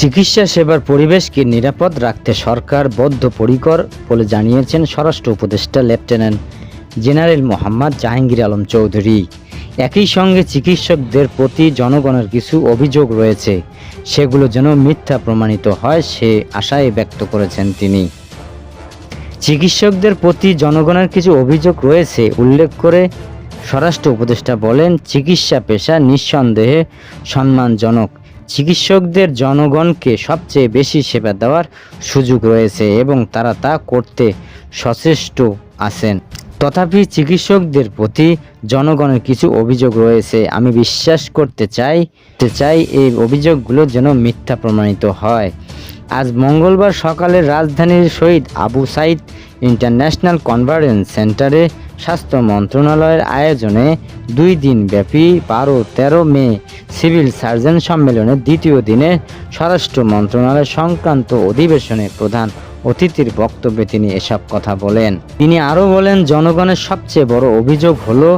চিকিৎসা সেবার পরিবেশকে নিরাপদ রাখতে সরকার বদ্ধপরিকর বলে জানিয়েছেন স্বরাষ্ট্র উপদেষ্টা লেফটেন্যান্ট জেনারেল মোহাম্মদ জাহাঙ্গীর আলম চৌধুরী। একই সঙ্গে চিকিৎসকদের প্রতি জনগণের কিছু অভিযোগ রয়েছে। সেগুলো যেন মিথ্যা প্রমাণিত হয় সে আশায় ব্যক্ত করেছেন তিনি। চিকিৎসকদের প্রতি জনগণের কিছু অভিযোগ রয়েছে, উল্লেখ করে স্বরাষ্ট্র উপদেষ্টা বলেন, চিকিৎসা পেশা নিঃসন্দেহে সম্মানজনক। চিকিৎসকদের জনগণকে সবচেয়ে বেশি সেবা দেওয়ার সুযোগ রয়েছে এবং তারা তা করতে সচেষ্ট আছেন। তথাপি চিকিৎসকদের প্রতি জনগণের কিছু অভিযোগ রয়েছে। আমি বিশ্বাস করতে চাই চাই এই অভিযোগগুলো যেন মিথ্যা প্রমাণিত হয়। আজ মঙ্গলবার সকালে রাজধানীর শহীদ আবু সাইদ ইন্টারন্যাশনাল কনভারেন্স সেন্টারে স্বাস্থ্য মন্ত্রণালয়ের আয়োজনে দুই দিন ব্যাপী বারো, তেরো মে সিভিল সার্জন সম্মেলনের দ্বিতীয় দিনে স্বরাষ্ট্র মন্ত্রণালয় সংক্রান্ত অধিবেশনে প্রধান অতিথির বক্তব্যে তিনি এসব কথা বলেন। তিনি আরও বলেন, জনগণের সবচেয়ে বড় অভিযোগ হলো,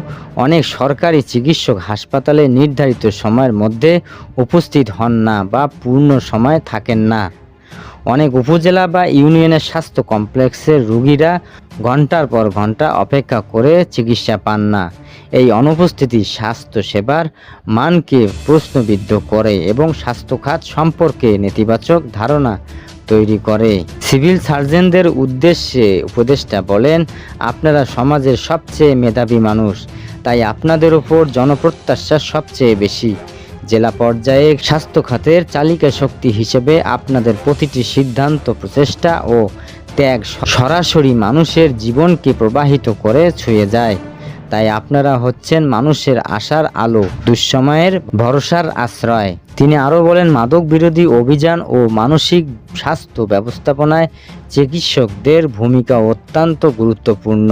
অনেক সরকারি চিকিৎসক হাসপাতালে নির্ধারিত সময়ের মধ্যে উপস্থিত হন না বা পূর্ণ সময় থাকেন না। অনেক উপজেলা বা ইউনিয়নের স্বাস্থ্য কমপ্লেক্সের রুগীরা ঘণ্টার পর ঘণ্টা অপেক্ষা করে চিকিৎসা পান না। এই অনুপস্থিতি স্বাস্থ্য সেবার মানকে প্রশ্নবিদ্ধ করে এবং স্বাস্থ্য খাত সম্পর্কে নেতিবাচক ধারণা তৈরি করে। সিভিল সার্জনদের উদ্দেশ্যে উপদেষ্টা বলেন, আপনারা সমাজের সবচেয়ে মেধাবী মানুষ, তাই আপনাদের উপর জনপ্রত্যাশা সবচেয়ে বেশি। জেলা পর্যায়ে স্বাস্থ্য খাতের চালিকা শক্তি হিসেবে আপনাদের প্রতিটি সিদ্ধান্ত, প্রচেষ্টা ও ত্যাগ সরাসরি মানুষের জীবনকে প্রবাহিত করে ছুঁয়ে যায়। তাই আপনারা হচ্ছেন মানুষের আশার আলো, দুঃসময়ের ভরসার আশ্রয়। তিনি আরও বলেন মাদক বিরোধী অভিযান ও মানসিক স্বাস্থ্য ব্যবস্থাপনায় চিকিৎসকদের ভূমিকা অত্যন্ত গুরুত্বপূর্ণ।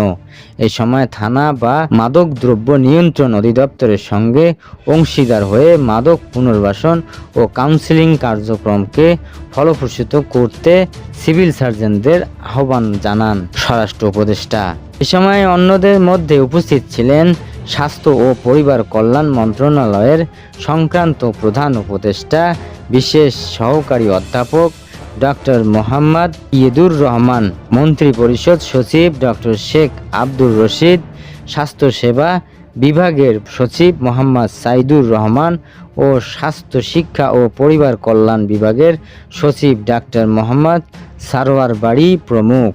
এ সময় থানা বা মাদক দ্রব্য নিয়ন্ত্রণ অধিদপ্তরের সঙ্গে অংশীদার হয়ে মাদক পুনর্বাসন ও কাউন্সিলিং কার্যক্রমকে ফলপ্রসূত করতে সিভিল সার্জনদের আহ্বান জানান স্বরাষ্ট্র উপদেষ্টা। এ সময় অন্যদের মধ্যে উপস্থিত ছিলেন স্বাস্থ্য ও পরিবার কল্যাণ মন্ত্রণালয়ের সংক্রান্ত প্রধান উপদেষ্টা, বিশেষ সহকারী অধ্যাপক ডক্টর মোহাম্মদ ইয়েদুর রহমান মন্ত্রী পরিষদ সচিব ডক্টর শেখ আব্দুর রশিদ স্বাস্থ্যসেবা বিভাগের সচিব মোহাম্মদ সাইদুর রহমান ও স্বাস্থ্য শিক্ষা ও পরিবার কল্যাণ বিভাগের সচিব ডাক্তার মোহাম্মদ সারোয়ার বাড়ি প্রমুখ।